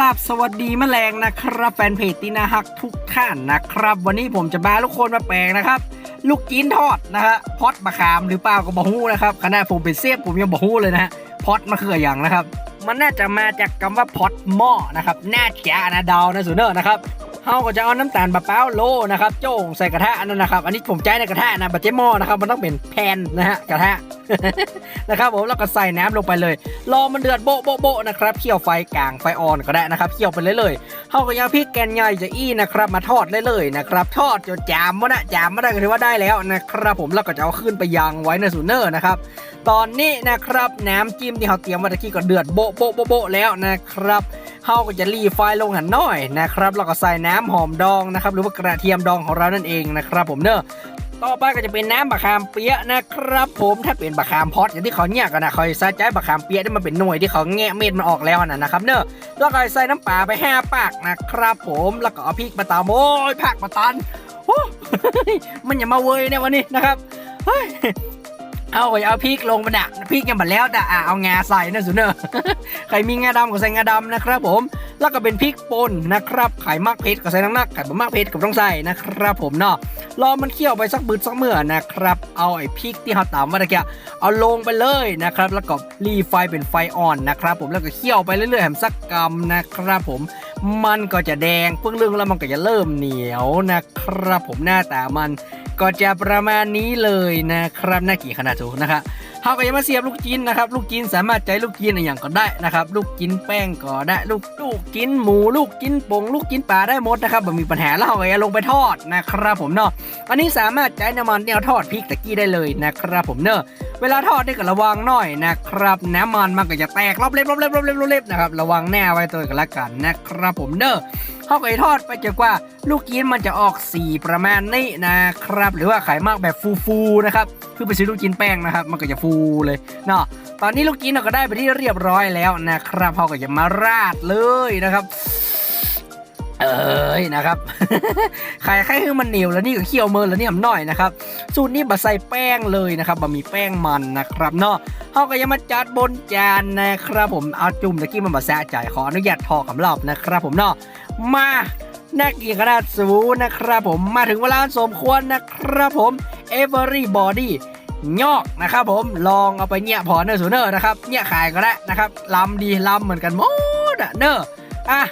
ลาบสวัสดีแมลงนะครับ แฟนเพจตีนาฮักทุกท่านนะครับ วันนี้ผมจะมาทุกคนมาแปลงนะครับ ลูกจีนทอดนะฮะพอดมะขามหรือเปล่าก็บอกฮู้นะครับขณะผมเป็นเซฟผมยังบอกฮู้เลยนะฮะพอดมะเขืออย่างนะครับ มันน่าจะมาจากคำว่าพอดหม้อนะครับน่าจะนะเดาวนะสูเนอร์นะครับ เฮาก็จะเอาน้ำตาลมะพร้าวโลนะครับโจ่งใส่กระทะนนั้นนะครับ อันนี้ผมใจในกระทะนะบัจเจมอนะครับมันต้องเป็นแผ่นนะฮะกระทะนะครับผมแล้วก็ใส่น้ำลงไปเลย รอมันเดือดโบ๊ะโบะโบะนะครับเคี่ยวไฟกลางไฟอ่อนก็ได้นะครับเคี่ยวไปเลยเลยๆเขาก็ยังพริกแกนใหญ่จะอี้นะครับ มาทอดเลยเลยนะครับทอดจนจามมันอะจามไม่ได้ก็ถือว่าได้แล้วนะครับผมแล้วก็จะเอาขึ้นไปยางไว้ในสูเนอร์นะครับตอนนี้นะครับน้ำจิ้มที่เขาเตรียมไว้ตะกี้ก็เดือดโบ๊ะโบ๊ะโบะโบะแล้วนะครับ เขาก็จะรีไฟลงหันหน่อยนะครับแล้วก็ใส่น้ำหอมดองนะครับหรือว่ากระเทียมดองของเรานั่นเองนะครับผมเนอะต่อไปก็จะเป็นน้ำบะขามเปี๊ยะนะครับผมถ้าเป็นบะขามพอตอย่างที่เขาเนี่ยกันนะคอยใส่ใจบะขามเปี๊ยะที่มันเป็นหน่วยที่เขาแงะเม็ดมันออกแล้วนะนะครับเนอะแล้วก็ใส่น้ำปลาไปห้าปากนะครับผมแล้วก็เอาพริกมาตามโอ้ยผักมาตันโอ้มันอย่ามาเวยเนี่ยวันนี้นะครับเฮ้ย เอาไปเอาพริกลงมาดะพริกยังบัดแล้วแต่อะเอางาใส่นะสุนเนอร์ใครมีงาดำก็ใส่งาดำนะครับ ผม แล้วก็เป็นพริกป่นนะครับไข่มากเผ็ดก็ใส่นักไข่บ่มากเผ็ดก็ต้องใส่นะครับ ผมเนาะรอมันเคี่ยวไปสักบืดสักเมื่อนะครับ เอาไอ้พริกที่เราตามมาตะกี้เอาลงไปเลยนะครับ แล้วก็รีไฟเป็นไฟอ่อนนะครับ ผมแล้วก็เคี่ยวไปเรื่อยๆแหมสักกำนะครับ ผมมันก็จะแดงเพิ่งเรื่องแล้วมันก็จะเริ่มเหนียวนะครับ ผมหน้าตามัน ก็จะประมาณนี้เลยนะครับน่ากี่ขนาดถูกนะครับ เขาก็ยังมาเสียบลูกจิ้นนะครับ ลูกจิ้นสามารถใจลูกจิ้นอะไรอย่างก็ได้นะครับ ลูกจิ้นแป้งก็ได้ ลูกลูกจิ้นหมู ลูกจิ้นปงลูกจิ้นปลาได้หมดนะครับไม่มีปัญหาแล้วเขาก็จะลงไปทอดนะครับผมเนาะอันนี้สามารถใช้น้ำมันที่เราทอดพริกตะกี้ได้เลยนะครับผมเนอะเวลาทอดได้ก็ระวังหน่อยนะครับ น้ำมันมันก็จะแตกรอบเล็บรอบเล็บรอบเล็บรอบเล็บนะครับระวังแน่ไว้ตัวกันละกันนะครับผมเนอะเขาก็จะทอดไปจนกว่า ลูกยีนมันจะออกสีประมาณนี้นะครับ หรือว่าไขมากแบบฟูๆนะครับคือไปซื้อลูกจีนแป้งนะครับ มันก็จะฟูเลยเนาะตอนนี้ลูกจีนเราก็ได้ไปที่เรียบร้อยแล้วนะครับเขาก็จะมาราดเลยนะครับเอ้ยนะครับขายแค่คือมันเหนียวแล้วนี่ก็เคี่ยวเมินแล้วนี่มหน่อยนะครับ สูตรนี้บะใส่แป้งเลยนะครับบะหมี่แป้งมันนะครับเนาะเขาก็ยังมาจัดบนจานนะครับผมเอาจุ่มตะกี้มันบะแซะจ่ายขออนุญาตทอกับรอบนะครับ ผมเนาะมาน่ากินขนาดสูนะครับผมมาถึงเวลาสมควรนะครับผม everybody ยอกนะครับผมลองเอาไปเนี่ยพอเนอร์สูเนอร์นะครับเนี่ยขายก็ได้นะครับลำดีลำเหมือนกันหมดอะเนอร์อะ